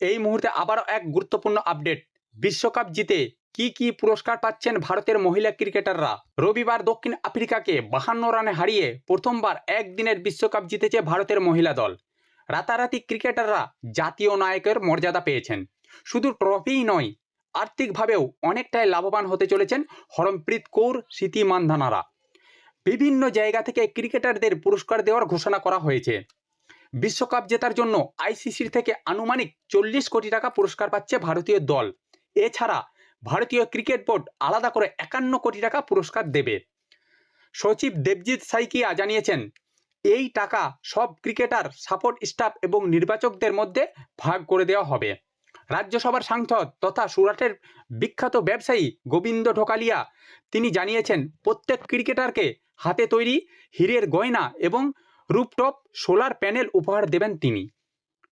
এই মুহূর্তে আবারও এক গুরুত্বপূর্ণ আপডেট বিশ্বকাপ জিতে কি কি পুরস্কার পাচ্ছেন ভারতের মহিলা ক্রিকেটাররা? রবিবার দক্ষিণ আফ্রিকাকে বাহান্ন রানে হারিয়ে প্রথমবার একদিনের বিশ্বকাপ জিতেছে ভারতের মহিলা দল। রাতারাতি ক্রিকেটাররা জাতীয় নায়কের মর্যাদা পেয়েছেন। শুধু ট্রফিই নয়, আর্থিকভাবেও অনেকটাই লাভবান হতে চলেছেন হরমপ্রীত কৌর, স্মৃতি মান্ধানারা। বিভিন্ন জায়গা থেকে ক্রিকেটারদের পুরস্কার দেওয়ার ঘোষণা করা হয়েছে। বিশ্বকাপ জেতার জন্য আইসিসির থেকে আনুমানিক চল্লিশ কোটি টাকা পুরস্কার পাচ্ছে ভারতীয় দল। এছাড়া ভারতীয় ক্রিকেট বোর্ড আলাদা করে একান্ন কোটি টাকা পুরস্কার দেবে। সচিব দেবজিৎ সাইকিয়া জানিয়েছেন, এই টাকা সব ক্রিকেটার, সাপোর্ট স্টাফ এবং নির্বাচকদের মধ্যে ভাগ করে দেওয়া হবে। রাজ্যসভার সাংসদ তথা সুরাটের বিখ্যাত ব্যবসায়ী গোবিন্দ ঢোকালিয়া তিনি জানিয়েছেন, প্রত্যেক ক্রিকেটারকে হাতে তৈরি হীরের গয়না এবং রুপটপ সোলার প্যানেল উপহার দেবেন তিনি।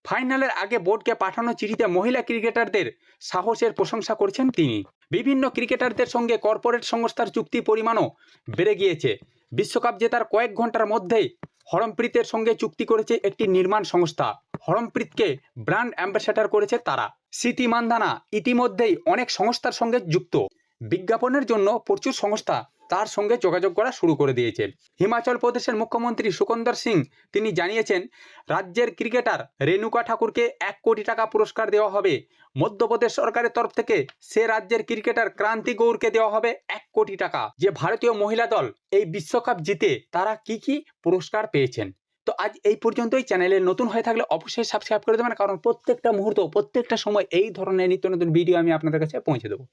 ফাইনালের আগে বোর্ডকে পাঠানো চিঠিতে মহিলা ক্রিকেটারদের সাহসের প্রশংসা করেছেন তিনি। বিভিন্ন ক্রিকেটারদের সঙ্গে কর্পোরেট সংস্থার চুক্তি পরিমাণও বেড়ে গিয়েছে। বিশ্বকাপ জেতার কয়েক ঘণ্টার মধ্যেই হরমপ্রীতের সঙ্গে চুক্তি করেছে একটি নির্মাণ সংস্থা। হরমপ্রীতকে ব্র্যান্ড অ্যাম্বাসেডার করেছে তারা। সিটি মান্ধানা ইতিমধ্যেই অনেক সংস্থার সঙ্গে যুক্ত। বিজ্ঞাপনের জন্য প্রচুর সংস্থা তার সঙ্গে যোগাযোগ করা শুরু করে দিয়েছে। হিমাচল প্রদেশের মুখ্যমন্ত্রী সুকন্দর সিং, তিনি জানিয়েছেন, রাজ্যের ক্রিকেটার রেণুকা ঠাকুরকে এক কোটি টাকা পুরস্কার দেওয়া হবে। মধ্যপ্রদেশ সরকারের তরফ থেকে সে রাজ্যের ক্রিকেটার ক্রান্তি গৌরকে দেওয়া হবে এক কোটি টাকা। যে ভারতীয় মহিলা দল এই বিশ্বকাপ জিতে, তারা কি কি পুরস্কার পেয়েছেন? তো আজ এই পর্যন্তই। চ্যানেলে নতুন হয়ে থাকলে অবশ্যই সাবস্ক্রাইব করে দেবেন, কারণ প্রত্যেকটা মুহূর্ত, প্রত্যেকটা সময় এই ধরনের নিত্য নতুন ভিডিও আমি আপনাদের কাছে পৌঁছে দেবো।